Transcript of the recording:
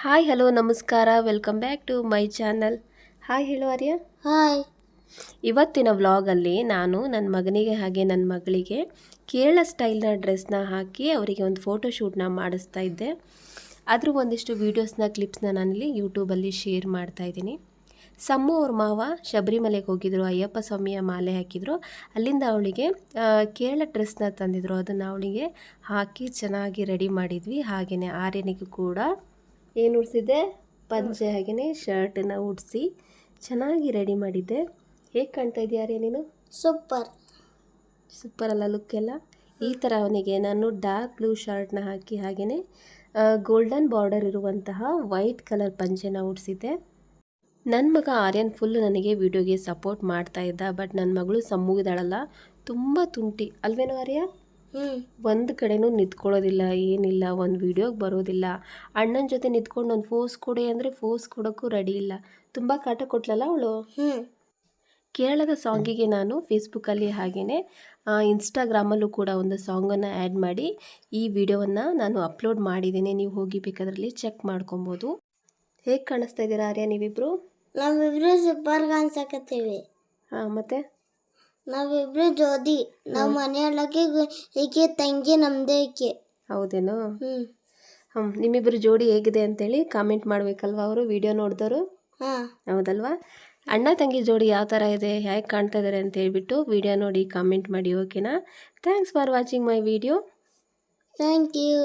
Hi hello ನಮಸ್ಕಾರ. Welcome back to my channel hi ಹೇಳು Arya. Hi ಇವತ್ತಿನ ವ್ಲಾಗಲ್ಲಿ ನಾನು ನನ್ನ ಮಗನಿಗೆ ಹಾಗೆ ನನ್ನ ಮಗಳಿಗೆ ಕೇರಳ ಸ್ಟೈಲ್ನ ಡ್ರೆಸ್ನ ಹಾಕಿ ಅವರಿಗೆ ಒಂದು ಫೋಟೋ ಶೂಟ್ನ ಮಾಡಿಸ್ತಾ ಇದ್ದೆ. ಅದ್ರ ಒಂದಿಷ್ಟು ವೀಡಿಯೋಸ್ನ ಕ್ಲಿಪ್ಸ್ನ ನಾನಿಲ್ಲಿ ಯೂಟ್ಯೂಬಲ್ಲಿ ಶೇರ್ ಮಾಡ್ತಾ ಇದ್ದೀನಿ. ಸಮ್ಮು ಅವ್ರ ಮಾವ ಶಬರಿಮಲೆಗೆ ಹೋಗಿದ್ರು ಅಯ್ಯಪ್ಪ ಸ್ವಾಮಿಯ ಮಾಲೆ ಹಾಕಿದ್ರು. ಅಲ್ಲಿಂದ ಅವಳಿಗೆ ಕೇರಳ ಡ್ರೆಸ್ನ ತಂದಿದ್ರು. ಅದನ್ನು ಅವಳಿಗೆ ಹಾಕಿ ಚೆನ್ನಾಗಿ ರೆಡಿ ಮಾಡಿದ್ವಿ. ಹಾಗೆಯೇ ಆರ್ಯನಿಗೂ ಕೂಡ ಏನು ಉಡಿಸಿದ್ದೆ? ಪಂಚೆ ಹಾಗೆಯೇ ಶರ್ಟನ್ನು ಉಡಿಸಿ ಚೆನ್ನಾಗಿ ರೆಡಿ ಮಾಡಿದ್ದೆ. ಹೇಗೆ ಕಾಣ್ತಾ ಇದೆಯಾ ರೀ ನೀನು? ಸೂಪರ್. ಸೂಪರ್ ಅಲ್ಲ ಲುಕ್ ಎಲ್ಲ? ಈ ಥರ ಅವನಿಗೆ ನಾನು ಡಾರ್ಕ್ ಬ್ಲೂ ಶರ್ಟ್ನ ಹಾಕಿ ಹಾಗೆಯೇ ಗೋಲ್ಡನ್ ಬಾರ್ಡರ್ ಇರುವಂತಹ ವೈಟ್ ಕಲರ್ ಪಂಚೆನ ಉಡಿಸಿದ್ದೆ. ನನ್ನ ಮಗ ಆರ್ಯನ್ ಫುಲ್ ನನಗೆ ವಿಡಿಯೋಗೆ ಸಪೋರ್ಟ್ ಮಾಡ್ತಾ ಇದ್ದ ಬಟ್ ನನ್ನ ಮಗಳು ಸಮ್ಮುಗಿದಾಳಲ್ಲ ತುಂಬ ತುಂಟಿ. ಅಲ್ವೇನೋ ಆರ್ಯ? ಒಂದು ಕಡೆನೂ ನಿಂತ್ಕೊಳ್ಳೋದಿಲ್ಲ ಏನಿಲ್ಲ ಒಂದು ವೀಡಿಯೋಗೆ ಬರೋದಿಲ್ಲ. ಅಣ್ಣನ ಜೊತೆ ನಿಂತ್ಕೊಂಡು ಒಂದು ಫೋಸ್ ಕೊಡಿ ಅಂದರೆ ಫೋಸ್ ಕೊಡೋಕ್ಕೂ ರೆಡಿ ಇಲ್ಲ. ತುಂಬ ಕಾಟ ಕೊಟ್ಲಲ್ಲ ಅವಳು? ಹ್ಞೂ ಕೇರಳದ ಸಾಂಗಿಗೆ ನಾನು ಫೇಸ್ಬುಕ್ಕಲ್ಲಿ ಹಾಗೆಯೇ ಇನ್ಸ್ಟಾಗ್ರಾಮಲ್ಲೂ ಕೂಡ ಒಂದು ಸಾಂಗನ್ನು ಆ್ಯಡ್ ಮಾಡಿ ಈ ವಿಡಿಯೋವನ್ನು ನಾನು ಅಪ್ಲೋಡ್ ಮಾಡಿದ್ದೀನಿ. ನೀವು ಹೋಗಿ ಬೇಕಾದ್ರಲ್ಲಿ ಚೆಕ್ ಮಾಡ್ಕೊಬೋದು. ಹೇಗೆ ಕಾಣಿಸ್ತಾ ಇದ್ದೀರಾ ಆರ್ಯ ನೀವಿಬ್ಬರು ನಾವಿಬ್ಬರು ಸೂಪರ್ ಕಾಣ್ಸಕತ್ತೀವಿ ಹಾಂ ಮತ್ತು? ನಾವಿಬ್ರು ಜೋಡಿ ನಮ್ಮ ಮನೆಯೊಳಗೆ ಈಕೆ ತಂಗಿ ನಮ್ದೇ ಈಕೆ ಹೌದೇನೋ? ಹ್ಮ್. ಹ್ಞೂ ನಿಮ್ಮಿಬ್ಬರು ಜೋಡಿ ಹೇಗಿದೆ ಅಂತೇಳಿ ಕಾಮೆಂಟ್ ಮಾಡ್ಬೇಕಲ್ವಾ ಅವರು? ವಿಡಿಯೋ ನೋಡಿದವರು ಹಾಂ. ಹೌದಲ್ವಾ? ಅಣ್ಣ ತಂಗಿ ಜೋಡಿ ಯಾವ ಥರ ಇದೆ ಹೇಗೆ ಕಾಣ್ತಾ ಇದ್ದಾರೆ ಅಂತ ಹೇಳ್ಬಿಟ್ಟು ವಿಡಿಯೋ ನೋಡಿ ಕಾಮೆಂಟ್ ಮಾಡಿ ಓಕೆನಾ thanks for watching my video thank you